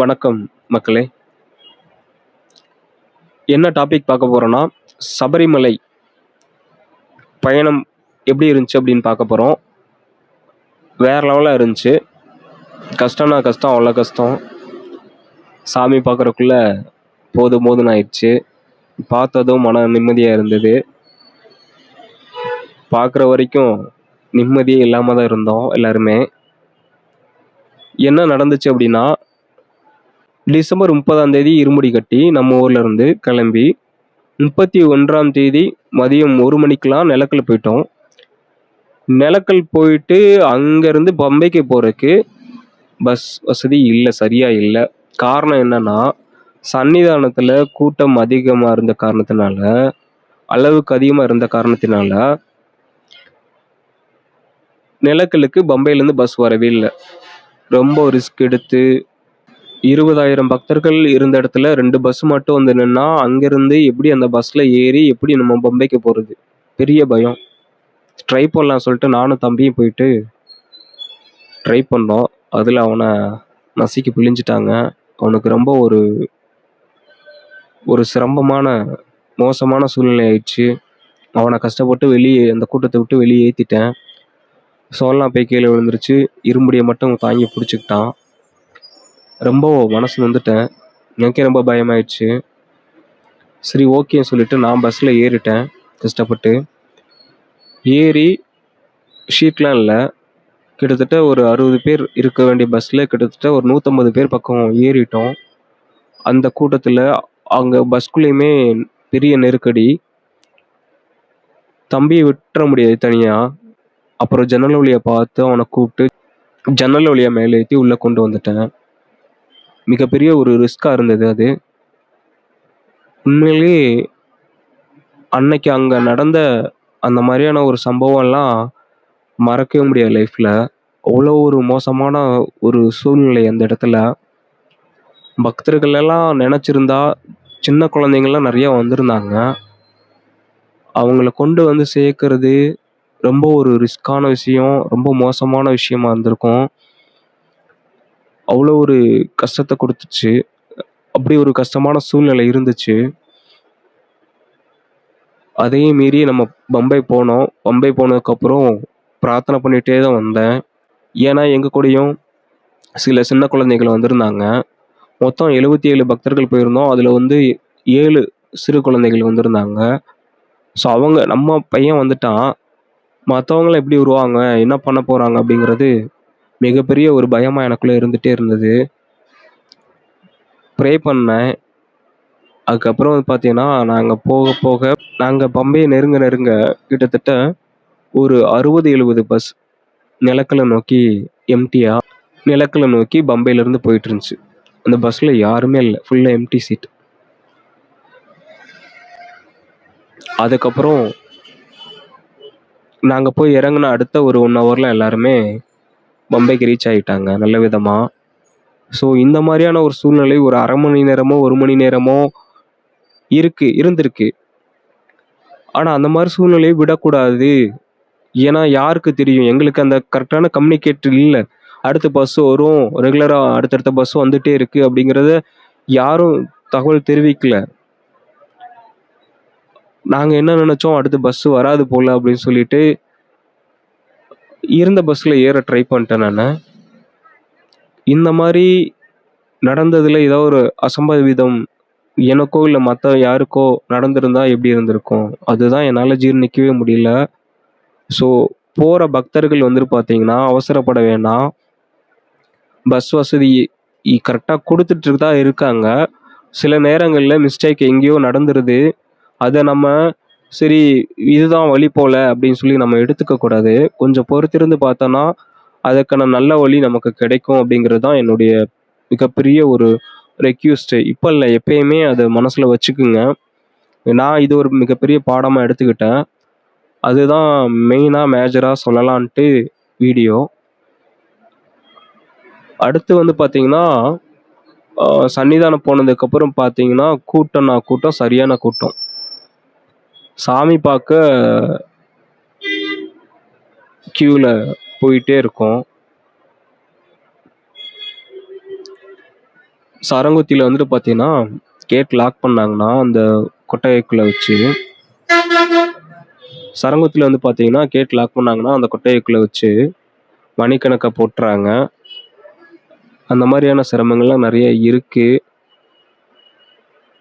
வணக்கம் மக்களே. என்ன டாபிக் பார்க்க போகிறோன்னா சபரிமலை பயணம் எப்படி இருந்துச்சு அப்படின்னு பார்க்க போகிறோம் வேற லெவலாக இருந்துச்சு. கஷ்டம்னா கஷ்டம் அவ்வளோ கஷ்டம். சாமி பார்க்குறக்குள்ள போதும் போதும்னு ஆயிடுச்சு. பார்த்ததும் மன நிம்மதியாக இருந்தது. பார்க்குற வரைக்கும் நிம்மதியே இல்லாமல் தான் இருந்தோம் எல்லாருமே. என்ன நடந்துச்சு அப்படின்னா டிசம்பர் முப்பதாம் தேதி இருமுடி கட்டி நம்ம ஊர்ல இருந்து கிளம்பி முப்பத்தி ஒன்றாம் தேதி மதியம் ஒரு மணிக்கெலாம் நிலக்கல் போயிட்டோம். நிலக்கல் போயிட்டு அங்கேருந்து பம்பைக்கு போகிறதுக்கு பஸ் வசதி இல்லை சரியாக இல்லை. காரணம் என்னன்னா சன்னிதானத்தில் கூட்டம் அதிகமாக இருந்த காரணத்தினால அளவுக்கு அதிகமாக இருந்த காரணத்தினால நிலக்கலுக்கு பம்பையிலேருந்து பஸ் வரவே இல்லை. ரொம்ப ரிஸ்க் எடுத்து இருபதாயிரம் பக்தர்கள் இருந்த இடத்துல ரெண்டு பஸ் மட்டும் வந்து நின்னா அங்கேருந்து எப்படி அந்த பஸ்ஸில் ஏறி எப்படி நம்ம பம்பைக்கு போகிறது பெரிய பயம். ட்ரை பண்ணலாம் சொல்லிட்டு நானும் தம்பியும் போயிட்டு ட்ரை பண்ணோம். அதில் அவனை நசுக்கி பிழிஞ்சிட்டாங்க. அவனுக்கு ரொம்ப ஒரு ஒரு சிரமமான மோசமான சூழ்நிலை ஆயிடுச்சு. அவனை கஷ்டப்பட்டு வெளியே அந்த கூட்டத்தை விட்டு வெளியே ஏற்றிட்டேன் சோழலாம் போய் கீழே விழுந்துருச்சு. இரும்புடியை மட்டும் தாங்கி பிடிச்சிக்கிட்டான். ரொம்ப மனசு வந்துட்டேன் எனக்கே ரொம்ப பயமாயிடுச்சு. சரி ஓகேன்னு சொல்லிட்டு நான் பஸ்ஸில் ஏறிட்டேன் கஷ்டப்பட்டு. ஏறி ஷீட்லாம் இல்லை. கிட்டத்தட்ட ஒரு அறுபது பேர் இருக்க வேண்டிய பஸ்ஸில் கிட்டத்தட்ட ஒரு நூற்றம்பது பேர் பக்கம் ஏறிட்டோம். அந்த கூட்டத்தில் அங்கே பஸ்குள்ளேயுமே பெரிய நெருக்கடி. தம்பியை விட்டுற முடியாது தனியாக அப்புறம் ஜன்னல் வழியை பார்த்து அவனை கூப்பிட்டு ஜன்னல் வழியை மேலே ஏற்றி உள்ளே கொண்டு வந்துட்டேன். மிகப்பெரிய ஒரு ரிஸ்க்காக இருந்தது அது. உண்மையிலேயே அன்னைக்கு அங்கே நடந்த அந்த மாதிரியான ஒரு சம்பவம்லாம் மறக்கவே முடியாது லைஃப்பில் அவ்வளோ ஒரு மோசமான ஒரு சூழ்நிலை அந்த இடத்துல. பக்தர்கள் எல்லாம் நினச்சிருந்தா சின்ன குழந்தைங்கள்லாம் நிறையா வந்திருந்தாங்க. அவங்கள கொண்டு வந்து சேர்க்கறது ரொம்ப ஒரு ரிஸ்க்கான விஷயம் ரொம்ப மோசமான விஷயமா இருந்திருக்கும். அவ்வளோ ஒரு கஷ்டத்தை கொடுத்துச்சு. அப்படி ஒரு கஷ்டமான சூழ்நிலை இருந்துச்சு. அதையும் மீறி நம்ம பம்பை போனோம். பம்பை போனதுக்கப்புறம் பிரார்த்தனை பண்ணிகிட்டே தான் வந்தேன். ஏன்னா எங்கள் கூடயும் சில சின்ன குழந்தைகள் வந்திருந்தாங்க. மொத்தம் எழுபத்தி ஏழு பக்தர்கள் போயிருந்தோம். அதில் வந்து ஏழு சிறு குழந்தைகள் வந்திருந்தாங்க. ஸோ அவங்க நம்ம பையன் வந்துட்டான். மற்றவங்களாம் எப்படி வருவாங்க? என்ன பண்ண போகிறாங்க அப்படிங்கிறது மிகப்பெரிய ஒரு பயமாக எனக்குள்ளே இருந்துகிட்டே இருந்தது. ப்ரே பண்ணேன். அதுக்கப்புறம் வந்து பார்த்தீங்கன்னா நாங்கள் போக போக நாங்கள் பம்பையை நெருங்க நெருங்க கிட்டத்தட்ட ஒரு அறுபது எழுபது பஸ் நிலக்கலை நோக்கி எம்டியாக நிலக்கலை நோக்கி பம்பையிலேருந்து போயிட்டு இருந்துச்சு. அந்த பஸ்ஸில் யாருமே இல்லை. ஃபுல்லாக எம்டி சீட் அதுக்கப்புறம் நாங்கள் போய் இறங்கின அடுத்த ஒரு ஒன் ஹவரில் எல்லாருமே பம்பைக்கு ரீச் ஆகிட்டாங்க நல்ல விதமாக ஸோ இந்த மாதிரியான ஒரு சூழ்நிலை ஒரு அரை மணி நேரமோ ஒரு மணி நேரமோ இருக்கு இருந்திருக்கு. ஆனால் அந்த மாதிரி சூழ்நிலையை விடக்கூடாது. ஏன்னா யாருக்கு தெரியும்? எங்களுக்கு அந்த கரெக்டான கம்யூனிகேட் இல்லை. அடுத்த பஸ் வரும். ரெகுலராக அடுத்தடுத்த பஸ் வந்துட்டே இருக்கு அப்படிங்கிறத யாரும் தகவல் தெரிவிக்கல. நாங்கள் என்ன நினச்சோம்? அடுத்த பஸ் வராது போல அப்படின்னு சொல்லிட்டு இருந்த பஸ்ஸில் ஏற ட்ரை பண்ணிட்டேன் நான். இந்த மாதிரி நடந்ததில் ஏதோ ஒரு அசம்பாவிதம் எனக்கோ இல்லை மற்ற யாருக்கோ நடந்திருந்தா எப்படி இருந்திருக்கும்? அதுதான் என்னால் ஜீர்ணிக்கவே முடியல. ஸோ போகிற பக்தர்கள் வந்துட்டு பார்த்தீங்கன்னா அவசரப்பட வேணாம். பஸ் வசதி கரெக்டாக கொடுத்துட்டு தான் இருக்காங்க. சில நேரங்களில் மிஸ்டேக் எங்கேயோ நடந்துருது. அதை நம்ம சரி இதுதான் வழி போல அப்படின்னு சொல்லி நம்ம எடுத்துக்கக்கூடாது கொஞ்சம் பொறுத்திருந்து பார்த்தோன்னா அதுக்கான நல்ல வழி நமக்கு கிடைக்கும் அப்படிங்கிறது தான் என்னுடைய மிகப்பெரிய ஒரு ரெக்யூஸ்ட்டு இப்போ இல்லை எப்பயுமே அதை மனசில் வச்சுக்குங்க. நான் இது ஒரு மிகப்பெரிய பாடமாக எடுத்துக்கிட்டேன். அதுதான் மெயினாக மேஜராக சொல்லலான்ட்டு வீடியோ அடுத்து வந்து பார்த்தீங்கன்னா சன்னிதானம் போனதுக்கப்புறம் பார்த்தீங்கன்னா கூட்டம்னா கூட்டம் சரியான கூட்டம். சாமி பார்க்க க்யூவில் போயிட்டே இருக்கோம். சரங்குத்தியில் வந்துட்டு பார்த்தீங்கன்னா, கேட் லாக் பண்ணாங்கன்னா, அந்த கொட்டையைக்குள்ளே வச்சு சரங்குத்தியில் வந்து பார்த்தீங்கன்னா, கேட் லாக் பண்ணாங்கன்னா, அந்த கொட்டையைக்குள்ளே வச்சு மணிக்கணக்கை போட்டுறாங்க. அந்த மாதிரியான சிரமங்கள்லாம் நிறைய இருக்குது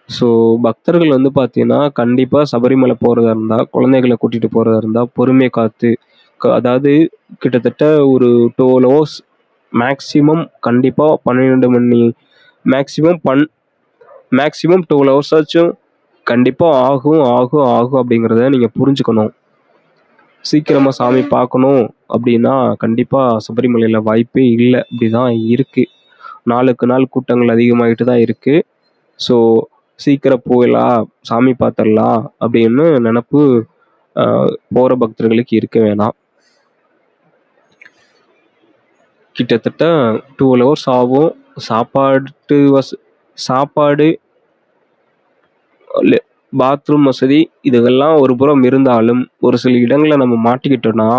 ஸோ, பக்தர்கள் வந்து பார்த்தீங்கன்னா, கண்டிப்பாக சபரிமலை போகிறதா இருந்தால் குழந்தைகளை கூட்டிகிட்டு போகிறதா இருந்தால் பொறுமை காத்து க அதாவது கிட்டத்தட்ட ஒரு 12 ஹவர்ஸ் மேக்ஸிமம் கண்டிப்பாக பன்னிரெண்டு மணி மேக்ஸிமம் பன் மேக்ஸிமம் 12 ஹவர்ஸாச்சும் கண்டிப்பாக ஆகும், ஆகும், ஆகும் அப்படிங்கிறத நீங்கள் புரிஞ்சுக்கணும். சீக்கிரமாக சாமி பார்க்கணும் அப்படின்னா, கண்டிப்பாக சபரிமலையில் வாய்ப்பே இல்லை அப்படி தான் இருக்குது நாளுக்கு நாள் கூட்டங்கள் அதிகமாகிட்டு தான் இருக்குது ஸோ, சீக்கிரம் போயிடலாம், சாமி பார்த்துடலாம் அப்படின்னு நினப்பு போகிற பக்தர்களுக்கு இருக்க வேணாம். கிட்டத்தட்ட டூ ஹவர்ஸ் ஆகும். சாப்பாட்டு வச சாப்பாடு பாத்ரூம் வசதி இதுகெல்லாம் ஒரு புறம் இருந்தாலும், ஒரு சில இடங்களை நம்ம மாட்டிக்கிட்டோம்னா,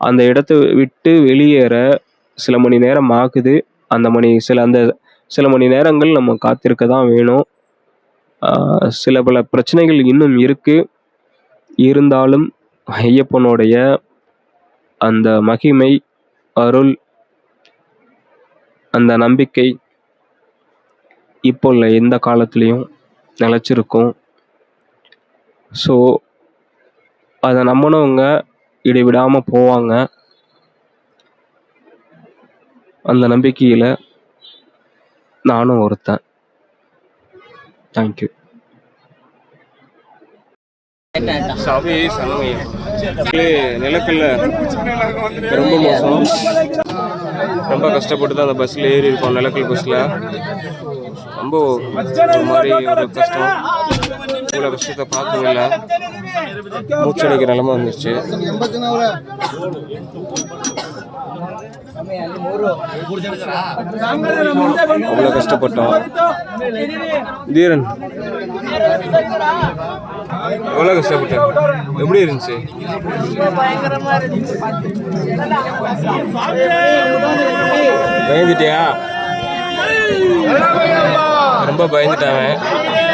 அந்த இடத்த விட்டு வெளியேற சில மணி நேரம் ஆகுது. அந்த மணி சில அந்த சில மணி நேரங்கள் நம்ம காத்திருக்க தான் வேணும். சில பல பிரச்சனைகள் இன்னும் இருக்குது இருந்தாலும் ஐயப்பனுடைய அந்த மகிமை, அருள் அந்த நம்பிக்கை இப்போ உள்ள எந்த காலத்துலேயும் நிலச்சிருக்கும் ஸோ, அதை நம்புனவங்க இடைவிடாமல் போவாங்க. அந்த நம்பிக்கையில் நானும் ஒருத்தன். Thank you. சாமி சரணமையா. மக்களே நிலக்கல்ல ரொம்ப மோசம். ரொம்ப கஷ்டப்பட்டு தான் அந்த பஸ்ல ஏறி இருக்கோம். நிலக்கல் பஸ்ல. ரொம்ப ஒரு மாரி ஒரு கஷ்டம். இவ்வளோ பார்க்கவே இல்லை மூச்சடைக்கிற நிலமா வந்துருச்சு. அவ்வளோ கஷ்டப்பட்டோம். தீரன் எவ்வளோ கஷ்டப்பட்டேன் எப்படி இருந்துச்சு? பயந்துட்டியா? ரொம்ப பயந்துட்டான்